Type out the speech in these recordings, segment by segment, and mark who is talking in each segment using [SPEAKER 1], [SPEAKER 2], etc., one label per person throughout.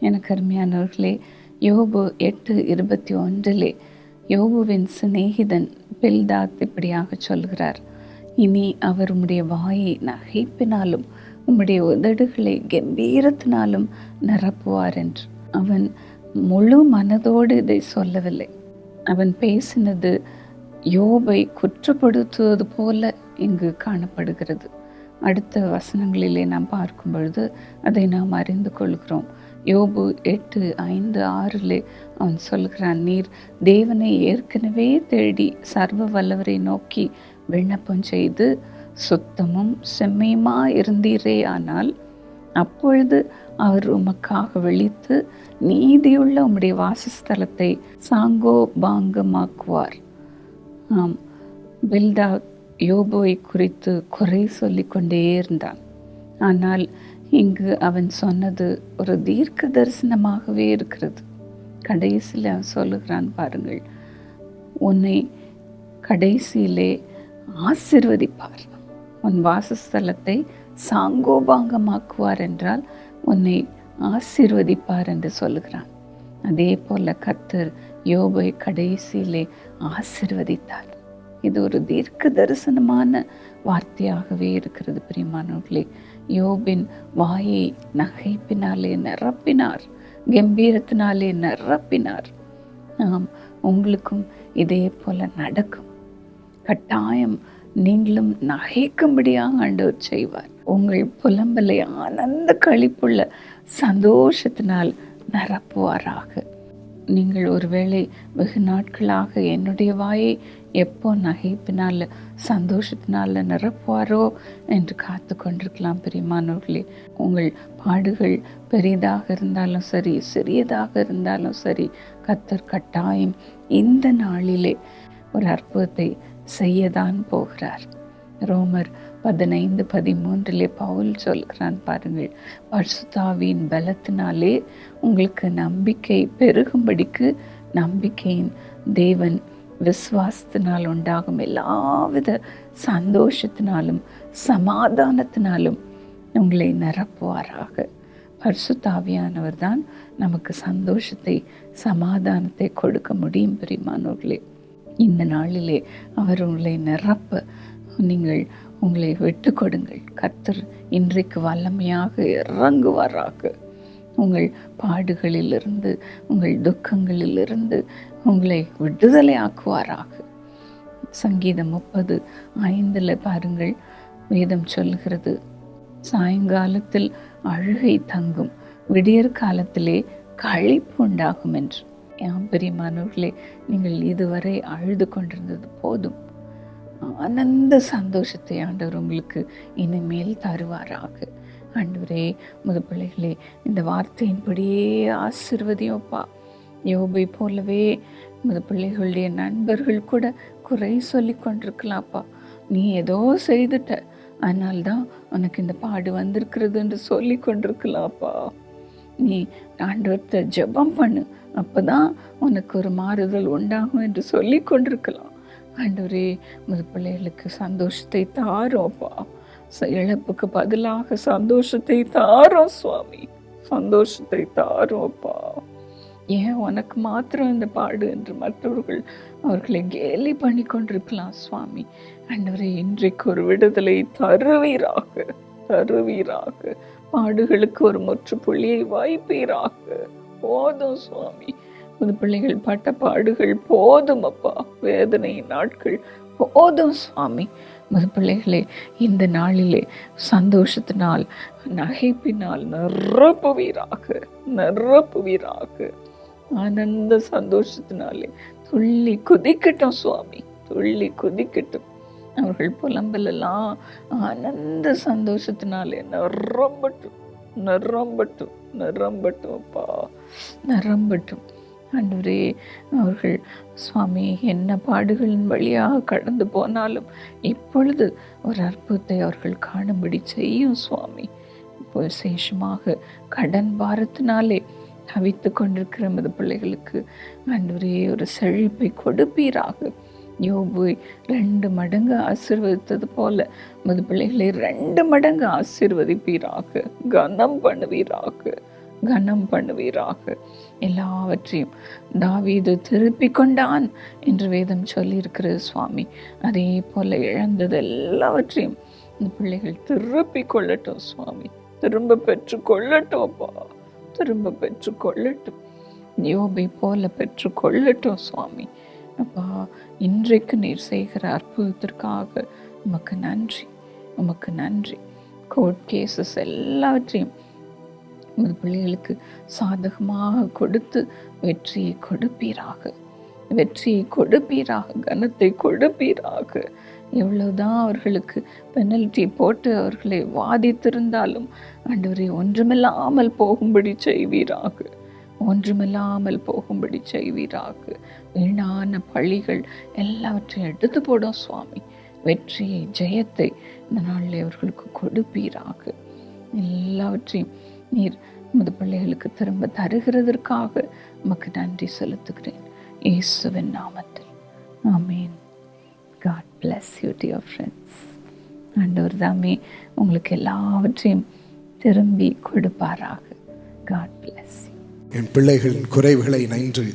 [SPEAKER 1] எனக்கு அருமையானவர்களே யோபு எட்டு இருபத்தி ஒன்றிலே யோபுவின் சிநேகிதன் பில்தாத் இப்படியாக சொல்கிறார் இனி அவர் உம்முடைய வாயை நகைப்பினாலும் உம்முடைய உதடுகளை கம்பீரத்தினாலும் நிரப்புவார் என்று. அவன் முழு மனதோடு இதை சொல்லவில்லை. அவன் பேசினது யோபை குற்றப்படுத்துவது போல இங்கு காணப்படுகிறது. அடுத்த வசனங்களிலே நாம் பார்க்கும் பொழுது அதை நாம் அறிந்து கொள்கிறோம். யோபு எட்டு ஐந்து ஆறில் அவன் சொல்கிறான் நீர் தேவனை ஏற்கனவே தேடி சர்வ வல்லவரை நோக்கி விண்ணப்பம் செய்து சுத்தமும் செம்மையுமா இருந்தீரே? ஆனால் அப்பொழுது அவர் உமக்காக விழித்து நீதியுள்ள உம்முடைய வாசஸ்தலத்தை சாங்கோ பாங்கமாக்குவார். ஆம் பில்டா யோபோவை குறித்து குறை சொல்லி கொண்டே இருந்தான். ஆனால் இங்கு அவன் சொன்னது ஒரு தீர்க்க தரிசனமாகவே இருக்கிறது. கடைசியில் அவன் சொல்லுகிறான் பாருங்கள் உன்னை கடைசியிலே ஆசிர்வதிப்பார். உன் வாசஸ்தலத்தை சாங்கோபாங்கமாக்குவார் என்றால் உன்னை ஆசீர்வதிப்பார் என்று சொல்லுகிறான். அதே போல கத்தர் யோபை கடைசியிலே ஆசிர்வதித்தார். இது ஒரு தீர்க்க தரிசனமான வார்த்தையாகவே இருக்கிறது பிரியமானவர்களே. யோபின் வாயை நகைப்பினாலே நிரப்பினார். கம்பீரத்தினாலே நிரப்பினார். ஆம் உங்களுக்கும் இதே போல நடக்கும். கட்டாயம் நீங்களும் நகைக்கும்படியாக ஆண்டவர் செய்வார். உங்கள் புலம்பலை ஆனந்த கழிப்புள்ள சந்தோஷத்தினால் நிரப்புவாராக. நீங்கள் ஒருவேளை வெகு நாட்களாக என்னுடைய வாயை எப்போ நகைப்பினால் சந்தோஷத்தினால நிரப்புவாரோ என்று காத்து கொண்டிருக்கலாம் பெரியமானவர்களே. உங்கள் பாடுகள் பெரிதாக இருந்தாலும் சரி சிறியதாக இருந்தாலும் சரி கத்தர் கட்டாயம் இந்த நாளிலே ஒரு அற்புதத்தை செய்யதான் போகிறார். ரோமர் பதினைந்து பதிமூன்றிலே பவுல் சொல்கிறான் பாருங்கள் பர்சுதாவின் பலத்தினாலே உங்களுக்கு நம்பிக்கை பெருகும்படிக்கு நம்பிக்கையின் தேவன் விசுவாசத்தினால் உண்டாகும் எல்லாவித சந்தோஷத்தினாலும் சமாதானத்தினாலும் உங்களை நிரப்புவாராக. பர்சுத்தாவியானவர் தான் நமக்கு சந்தோஷத்தை சமாதானத்தை கொடுக்க முடியும் பிரிமானவர்களே இந்த நாளிலே அவர் உங்களை நிரப்ப நீங்கள் உங்களை விட்டு கொடுங்கள். கத்தர் இன்றைக்கு வல்லமையாக இறங்குவாராக. உங்கள் பாடுகளிலிருந்து உங்கள் துக்கங்களிலிருந்து உங்களை விடுதலை ஆக்குவாராக சங்கீதம் முப்பது ஐந்தில் பாருங்கள் வேதம் சொல்கிறது சாயங்காலத்தில் அழுகை தங்கும் விடியற் காலத்திலே கழிப்பு உண்டாகும் என்று. என் பெரியமானவர்களே நீங்கள் இதுவரை அழுது கொண்டிருந்தது போதும். ஆனந்த சந்தோஷத்தை ஆண்டவர் உங்களுக்கு இனிமேல் தருவாராக. ஆண்டவரே முது பிள்ளைகளே இந்த வார்த்தையின்படியே ஆசிர்வதியோப்பா யோபை போலவே முது பிள்ளைகளுடைய நண்பர்கள் கூட குறை சொல்லி கொண்டிருக்கலாம்ப்பா நீ ஏதோ செய்துட்ட அதனால்தான் உனக்கு இந்த பாடு வந்திருக்கிறது என்று சொல்லி கொண்டிருக்கலாம்ப்பா நீ ஆண்டவர்த்த ஜெபம் பண்ணு அப்போதான் உனக்கு ஒரு மாறுதல் உண்டாகும் என்று சொல்லி கொண்டிருக்கலாம். ஆண்டவரே முது பிள்ளைகளுக்கு சந்தோஷத்தை தாரோப்பா இழப்புக்கு பதிலாக சந்தோஷத்தை தாரோம் சுவாமி. சந்தோஷத்தை தாரோப்பா ஏன் உனக்கு மாத்திரம் இந்த பாடு என்று மற்றவர்கள் அவர்களை கேலி பண்ணி கொண்டிருக்கலாம் சுவாமி. ஆண்டவரே இன்றைக்கு ஒரு விடுதலை தருவீராக தருவீராக. பாடுகளுக்கு ஒரு முற்றுப்புள்ளியை வாய்ப்பீராக போதும் சுவாமி. புது பிள்ளைகள் பட்ட பாடுகள் போதும் அப்பா. வேதனை நாட்கள் போதும் சுவாமி மது பிள்ளைகளே இந்த நாளிலே சந்தோஷத்தினால் நகைப்பினால் நிரப்புவீராக நிரப்புவீராக. ஆனந்த சந்தோஷத்தினாலே துள்ளி குதிக்கட்டும் சுவாமி துள்ளி குதிக்கட்டும். அவர்கள் புலம்பலெல்லாம் ஆனந்த சந்தோஷத்தினாலே நிரம்பட்டும் நிரம்பட்டும் நிரம்பட்டும் அப்பா நிரம்பட்டும். ஆண்டவரே அவர்கள் சுவாமி என்ன பாடுகளின் வழியாக கடந்து போனாலும் இப்பொழுது ஒரு அற்புதத்தை அவர்கள் காணும்படி செய்யும் சுவாமி. இப்போ விசேஷமாக கடன் பாரத்தினாலே தவித்து கொண்டிருக்கிற மது பிள்ளைகளுக்கு ஆண்டவரே ஒரு செழிப்பை கொடுப்பீராக. யோபு ரெண்டு மடங்கு ஆசிர்வதித்தது போல மது பிள்ளைகளை ரெண்டு மடங்கு ஆசிர்வதிப்பீராக. கனம் பண்ணுவீராக. கனம் பண்ணுவீராக. எல்லாவற்றையும் தாவீது திருப்பி கொண்டான் என்று வேதம் சொல்லியிருக்கிறது சுவாமி. அதே போல் இழந்தது எல்லாவற்றையும் இந்த பிள்ளைகள் திருப்பி கொள்ளட்டும் சுவாமி. திரும்ப பெற்று கொள்ளட்டும் அப்பா திரும்ப பெற்று கொள்ளட்டும். யோபை போல பெற்று கொள்ளட்டும் சுவாமி. அப்பா இன்றைக்கு நீர் செய்கிற அற்புதத்திற்காக உமக்கு நன்றி. உமக்கு நன்றி. கோர்ட் கேசஸ் எல்லாவற்றையும் உமது பிள்ளைகளுக்கு சாதகமாக கொடுத்து வெற்றியை கொடுப்பீராக. வெற்றியை கொடுப்பீராக கனத்தை கொடுப்பீராக. எவ்வளவுதான் அவர்களுக்கு பெனல்டி போட்டு அவர்களை வாதித்திருந்தாலும் ஆண்டவரை ஒன்றுமில்லாமல் போகும்படி செய்வீராக. ஒன்றுமில்லாமல் போகும்படி செய்வீராக. வீணான பழிகள் எல்லாவற்றையும் எடுத்து போடும் சுவாமி. வெற்றியை ஜெயத்தை இந்த நாளில் அவர்களுக்கு கொடுப்பீராக. எல்லாவற்றையும் நீர் உமது பிள்ளைகளுக்கு திரும்ப தருகிறதற்காக உமக்கு நன்றி செலுத்துகிறேன். இயேசுவின் நாமத்தில். ஆமீன். God bless you dear friends ஆண்டவர் தாமே உங்களுக்கு எல்லாவற்றையும் திரும்பி கொடுப்பாராக. காட் பிளஸ்
[SPEAKER 2] என் பிள்ளைகளின் குறைவுகளை நன்று.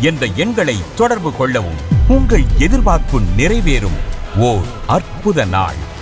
[SPEAKER 3] என்ற எண்களை தொடர்பு கொள்ளவும் உங்கள் எதிர்பார்ப்பு நிறைவேறும். ஓர் அற்புத நாள்.